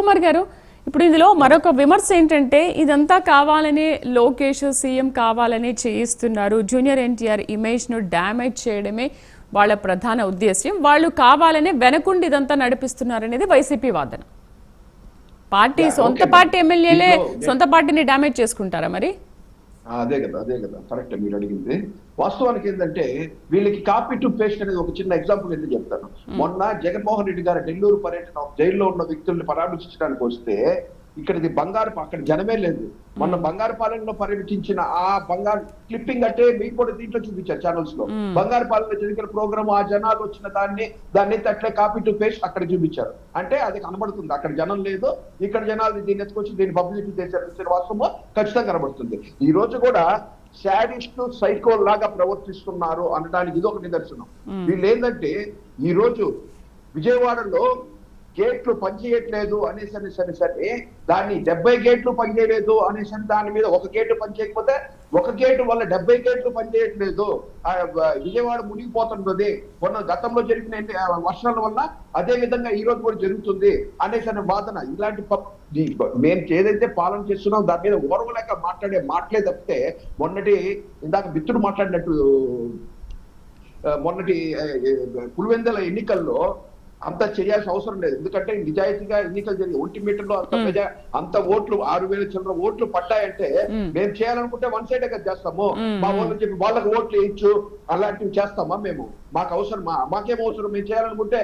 శివకుమార్ గారు ఇప్పుడు ఇందులో మరొక విమర్శ ఏంటంటే ఇదంతా కావాలనే లోకేష్ సీఎం కావాలనే చేయిస్తున్నారు. జూనియర్ ఎన్టీఆర్ ఇమేజ్ను డ్యామేజ్ చేయడమే వాళ్ళ ప్రధాన ఉద్దేశ్యం. వాళ్ళు కావాలనే వెనకుండి ఇదంతా నడిపిస్తున్నారు అనేది వైసీపీ వాదన. పార్టీ సొంత. పార్టీ ఎమ్మెల్యేలే సొంత పార్టీని డ్యామేజ్ చేసుకుంటారా మరి? అదే కదా అదే కదా. కరెక్ట్ మీరు అడిగింది. వాస్తవానికి ఏంటంటే వీళ్ళకి కాపీ టు పేస్ట్ అనేది ఒక చిన్న ఎగ్జాంపుల్ ఎందుకు చెప్తాను? మొన్న జగన్మోహన్ రెడ్డి గారు నెల్లూరు పర్యటన జైల్లో ఉన్న వ్యక్తుల్ని పరామర్శించడానికి వస్తే ఇక్కడిది బంగారు అక్కడ జనమే లేదు. మొన్న బంగారు పాలనలో పర్యటించిన ఆ బంగారు క్లిప్పింగ్ అంటే మీకు కూడా దీంట్లో చూపించారు ఛానల్స్లో. బంగారు పాలనలో జరిగిన ప్రోగ్రామ్ ఆ జనాలు వచ్చిన దాన్ని దాన్ని అట్లే కాపీ టు పేస్ట్ అక్కడ చూపించారు. అంటే అది కనబడుతుంది. అక్కడ జనం లేదు. ఇక్కడ జనాలు దీన్ని ఎత్తుకొచ్చి దీన్ని పబ్లిసిటీ చేశారు. వాస్తవం ఖచ్చితంగా కనబడుతుంది. ఈ రోజు కూడా శాడిస్ట్ సైకో లాగా ప్రవర్తిస్తున్నారు అనడానికి ఇది ఒక నిదర్శనం. వీళ్ళు ఏంటంటే ఈ రోజు విజయవాడలో గేట్లు పనిచేయట్లేదు అనేసి అని సరే సరే దాన్ని డెబ్బై గేట్లు పనిచేయలేదు అనేసి అని దాని మీద ఒక గేటు పనిచేయకపోతే ఒక గేటు వల్ల డెబ్బై గేట్లు పనిచేయట్లేదు. విజయవాడ మునిగిపోతున్నది. మొన్న గతంలో జరిగిన వర్షాల వల్ల అదే విధంగా ఈ రోజు కూడా జరుగుతుంది అనేసి అనే వాదన ఇలాంటి మేము ఏదైతే పాలన చేస్తున్నాం దాని మీద ఓర్వలేక మాట్లాడే మాటలే తప్పితే మొన్నటి ఇందాక మిత్రుడు మాట్లాడినట్టు మొన్నటి పులివెందల ఎన్నికల్లో అంత చేయాల్సిన అవసరం లేదు. ఎందుకంటే నిజాయితీగా ఎన్నికలు జరిగి ఒంటి మీటర్లో అంత ప్రజా అంత ఓట్లు ఆరు వేల చిల్లర ఓట్లు పడ్డాయంటే మేము. చేయాలనుకుంటే వన్ సైడ్గా చేస్తాము. మా వాళ్ళు చెప్పి వాళ్ళకి ఓట్లు వేయచ్చు అలాంటివి చేస్తామా మేము? మాకు అవసరమా మాకేం అవసరం? మేము చేయాలనుకుంటే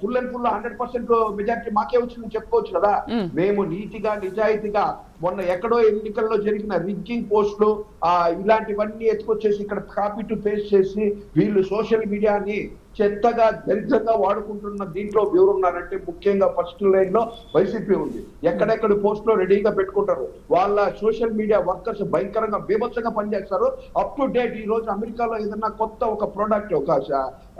full and full hundred percent majority మాకే వచ్చిందని చెప్పుకోవచ్చు కదా. మేము నీతిగా నిజాయితీగా మొన్న ఎక్కడో ఎన్నికల్లో జరిగిన రిగ్గింగ్ పోస్టులు ఆ ఇలాంటివన్నీ ఎత్తుకొచ్చేసి ఇక్కడ కాపీ టు పేస్ట్ చేసి వీళ్ళు సోషల్ మీడియాని చెత్తగా దరిద్రంగా వాడుకుంటున్న దీంట్లో ఎవరున్నారంటే ముఖ్యంగా ఫస్ట్ లైన్లో వైసీపీ ఉంది. ఎక్కడెక్కడ పోస్ట్లో రెడీగా పెట్టుకుంటారు? వాళ్ళ సోషల్ మీడియా వర్కర్స్ భయంకరంగా బీభత్సంగా పనిచేస్తారు. అప్ టు డేట్ ఈ రోజు అమెరికాలో ఏదన్నా కొత్త ఒక ప్రోడక్ట్ ఒక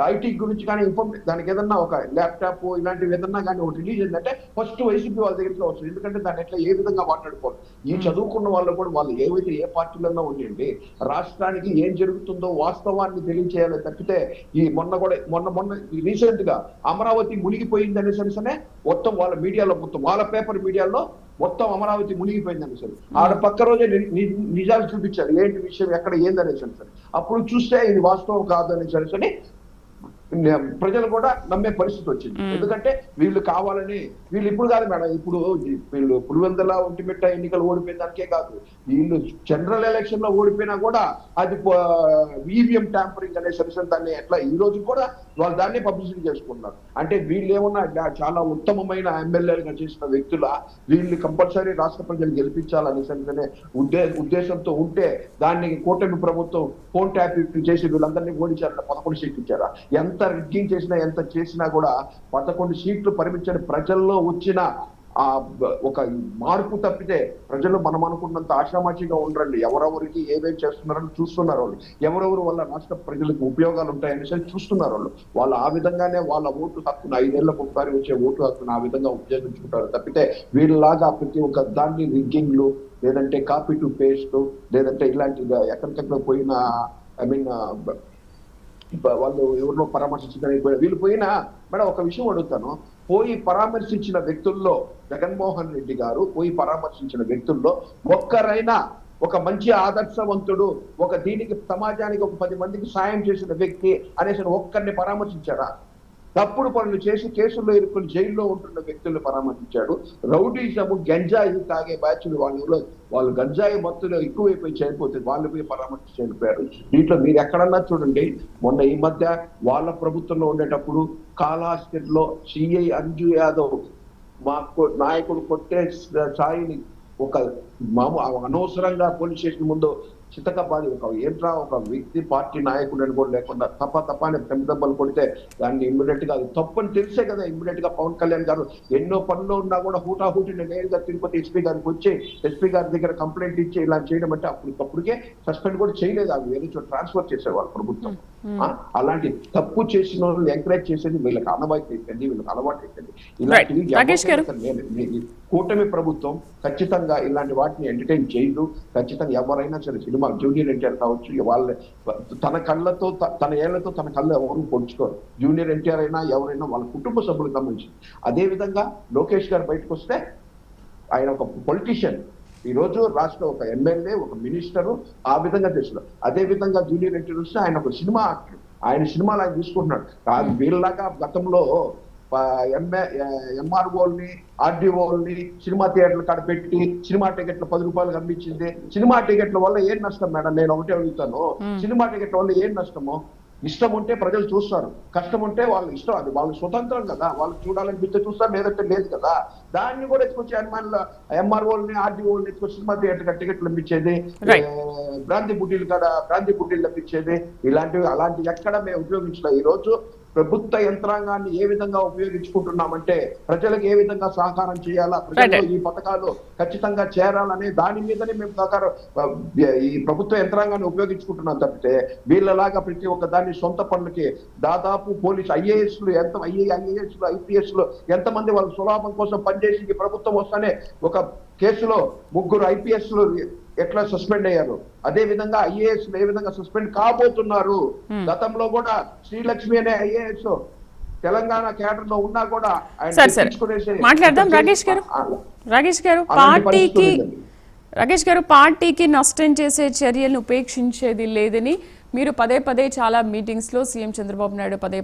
ఐటీ గురించి కానీ ఇన్ఫర్మేషన్ దానికి ఏదన్నా ఒక ల్యాప్టాప్ ఇలాంటివి ఏదన్నా కానీ ఒకటి రిలీజ్ అయిందంటే ఫస్ట్ వైసీపీ వాళ్ళ దగ్గరికి వస్తుంది. ఎందుకంటే దాన్ని ఎట్లా ఏ విధంగా మాట్లాడుకోవాలి? ఈ చదువుకున్న వాళ్ళు కూడా వాళ్ళు ఏవైతే ఏ పార్టీలలో ఉండండి రాష్ట్రానికి ఏం జరుగుతుందో వాస్తవాన్ని తెలియచేయాలి తప్పితే ఈ మొన్న కూడా మొన్న మొన్న రీసెంట్గా అమరావతి మునిగిపోయింది అనేసరిసనే మొత్తం వాళ్ళ మీడియాలో మొత్తం వాళ్ళ పేపర్ మీడియాలో మొత్తం అమరావతి మునిగిపోయింది సార్ ఆడ పక్క రోజే ని- నిజాలు చూపించారు. ఏంటి విషయం ఎక్కడ ఏంది సార్ సరే అప్పుడు చూస్తే ఇది వాస్తవం కాదు అని సరే ప్రజలు కూడా నమ్మే పరిస్థితి వచ్చింది. ఎందుకంటే వీళ్ళు కావాలని వీళ్ళు ఇప్పుడు కాదు మేడం ఇప్పుడు వీళ్ళు పులివెందల ఒంటిమిట్ట ఎన్నికలు ఓడిపోయిన దానికే కాదు. వీళ్ళు జనరల్ ఎలక్షన్లో ఓడిపోయినా కూడా అది ఈవీఎం ట్యాంపరింగ్ అనే సరిసరి దాన్ని ఎట్లా ఈ రోజు కూడా వాళ్ళు దాన్ని పబ్లిసిటీ చేసుకుంటున్నారు. అంటే వీళ్ళు ఏమన్నా చాలా ఉత్తమమైన ఎమ్మెల్యేలుగా చేసిన వ్యక్తుల వీళ్ళు కంపల్సరీ రాష్ట్ర ప్రజలు గెలిపించాలని సరిసరే ఉద్దే ఉద్దేశంతో ఉంటే దాన్ని కూటమి ప్రభుత్వం ఫోన్ ట్యాపింగ్ చేసి వీళ్ళందరినీ ఓడించారంటే పదకొండు సీట్లు ఇచ్చారా? ఎంత రిగ్గింగ్ చేసినా ఎంత చేసినా కూడా పదకొండు సీట్లు పరిమించని ప్రజల్లో వచ్చిన ఆ ఒక మార్పు తప్పితే ప్రజలు మనం అనుకున్నంత ఆషామాషిగా ఉండరండి ఎవరెవరికి ఏమేం చేస్తున్నారని చూస్తున్నారు వాళ్ళు. ఎవరెవరు వల్ల రాష్ట్ర ప్రజలకు ఉపయోగాలు ఉంటాయని సరే చూస్తున్నారు వాళ్ళు. వాళ్ళు ఆ విధంగానే వాళ్ళ ఓటు హక్కును ఐదేళ్ళకు ఒకసారి వచ్చే ఓటు హక్కును ఆ విధంగా ఉపయోగించుకుంటారు తప్పితే వీళ్ళలాగా ప్రతి ఒక్క దాన్ని రిగ్గింగ్లు లేదంటే కాపీ టు పేస్ట్ లేదంటే ఇలాంటి ఎక్కడికెక్కడ పోయిన ఐ మీన్ వాళ్ళు ఎవరినో పరామర్శించడానికి వీళ్ళు పోయినా మేడం ఒక విషయం అడుగుతాను. పోయి పరామర్శించిన వ్యక్తుల్లో జగన్మోహన్ రెడ్డి గారు పోయి పరామర్శించిన వ్యక్తుల్లో ఒక్కరైనా ఒక మంచి ఆదర్శవంతుడు ఒక దీనికి సమాజానికి ఒక పది మందికి సాయం చేసిన వ్యక్తి అనేసి ఒక్కరిని పరామర్శించారా? తప్పుడు పనులు చేసి కేసుల్లో ఇరుక్కుని జైల్లో ఉంటున్న వ్యక్తులను పరామర్శించాడు. రౌడీజము గంజాయి తాగే బ్యాచ్లు వాళ్ళు వాళ్ళు గంజాయి మత్తులో ఎక్కువైపోయి చనిపోతే వాళ్ళు పోయి పరామర్శ చనిపోయారు. దీంట్లో మీరు ఎక్కడన్నా చూడండి మొన్న ఈ మధ్య వాళ్ళ ప్రభుత్వంలో ఉండేటప్పుడు కాళాస్తిలో సిఐ అంజు యాదవ్ మా కొ- నాయకుడు కొట్టే సాయిని ఒక మాము అనవసరంగా పోలీస్ స్టేషన్ ముందు చితకపాది ఒక ఏంట్రా? ఒక వ్యక్తి పార్టీ నాయకుడు అని కూడా లేకుండా తప్ప తప్ప అని దెబ్బలు కొడితే దాన్ని ఇమ్మీడియట్గా అది తప్పని తెలిసే కదా ఇమ్మీడియట్గా పవన్ కళ్యాణ్ గారు. ఎన్నో పనులు ఉన్నా కూడా హూటాహూటిని నేరుగా తిరుపతి ఎస్పీ గారికి వచ్చి ఎస్పీ గారి దగ్గర కంప్లైంట్ ఇచ్చి ఇలా చేయడం అంటే అప్పటికప్పుడికే సస్పెండ్ కూడా చేయలేదు. అవి వేరే చోట ట్రాన్స్ఫర్ చేసేవాళ్ళు ప్రభుత్వం. అలాంటి తప్పు చేసిన వాళ్ళని ఎంకరేజ్ చేసేది వీళ్ళకి అలవాటు అయిపోయింది వీళ్ళకి అలవాటు అయిపోయింది. ఇలాంటివి కూటమి ప్రభుత్వం ఖచ్చితంగా ఇలాంటి వాటిని ఎంటర్టైన్ చేయదు. ఖచ్చితంగా ఎవరైనా సరే సినిమా జూనియర్ ఎన్టీఆర్ కావచ్చు వాళ్ళ తన కళ్ళతో తన ఏళ్ళతో తన కళ్ళు ఎవరు పొడుచుకోరు. జూనియర్ ఎన్టీఆర్ అయినా ఎవరైనా వాళ్ళ కుటుంబ సభ్యులకు సంబంధించి అదే విధంగా లోకేష్ గారు బయటకు వస్తే ఆయన ఒక పొలిటీషియన్ ఈ రోజు రాష్ట్ర ఒక ఎమ్మెల్యే ఒక మినిస్టరు ఆ విధంగా చేస్తున్నారు. అదే విధంగా జూనియర్ ఎన్టీఆర్ వస్తే ఆయన ఒక సినిమా ఆయన సినిమాలు ఆయన తీసుకుంటున్నాడు. వీళ్ళలాగా గతంలో ఎంఏ ఎంఆర్ఓల్ని ఆర్డీఓల్ని సినిమా థియేటర్లు కాడ పెట్టి సినిమా టికెట్లు పది రూపాయలు అమ్మించింది. సినిమా టికెట్ల వల్ల ఏం నష్టం మేడం? నేను ఒకటే అడుగుతాను. సినిమా టికెట్ల వల్ల ఏం నష్టము? ఇష్టం ఉంటే ప్రజలు చూస్తారు. కష్టం ఉంటే వాళ్ళ ఇష్టం. అది వాళ్ళ స్వతంత్రం కదా. వాళ్ళు చూడాలనిపిస్తే చూస్తారు లేదంటే లేదు కదా. దాన్ని కూడా ఎత్తుకొచ్చి ఎంఆర్ఓ ఎంఆర్ఓల్ని ఆర్డీఓల్ని ఎత్తుకొచ్చి సినిమా థియేటర్ టికెట్లు ఇప్పించేది. బ్రాంతి బుడ్డీలు కాడ బ్రాంతి బుడ్డీలు ఇప్పించేది ఇలాంటివి అలాంటివి ఎక్కడ మేము ఉపయోగించలేదు. ఈ రోజు ప్రభుత్వ యంత్రాంగాన్ని ఏ విధంగా ఉపయోగించుకుంటున్నామంటే ప్రజలకు ఏ విధంగా సహకారం చేయాలా Right. ఈ పథకాలు ఖచ్చితంగా చేరాలనే దాని మీదనే మేము సహకారం ఈ ప్రభుత్వ యంత్రాంగాన్ని ఉపయోగించుకుంటున్నాం తప్పితే వీళ్ళలాగా ప్రతి ఒక్క దాన్ని సొంత పనులకి దాదాపు పోలీసు ఐఏఎస్లు ఎంత ఐఏ ఐఏఎస్లు ఐపీఎస్లు ఎంతమంది వాళ్ళ సులాభం కోసం పనిచేసి ప్రభుత్వం వస్తానే ఒక కేసులో ముగ్గురు ఐపీఎస్లు ఎట్లా సస్పెండ్ అయ్యారు? అదే విధంగా ఐఏఎస్ ఏ విధంగా సస్పెండ్ కాబోతున్నారు? గతంలో కూడా శ్రీలక్ష్మి అనే ఐఏఎస్ తెలంగాణ కేడర్లో ఉన్నా కూడా మాట్లాడదాం రాకేష్ గారు. రాకేష్ గారు పార్టీకి. రాకేష్ గారు పార్టీకి నష్టం చేసే చర్యలను ఉపేక్షించేది లేదని మీరు పదే పదే చాలా మీటింగ్స్లో సీఎం చంద్రబాబు నాయుడు పదే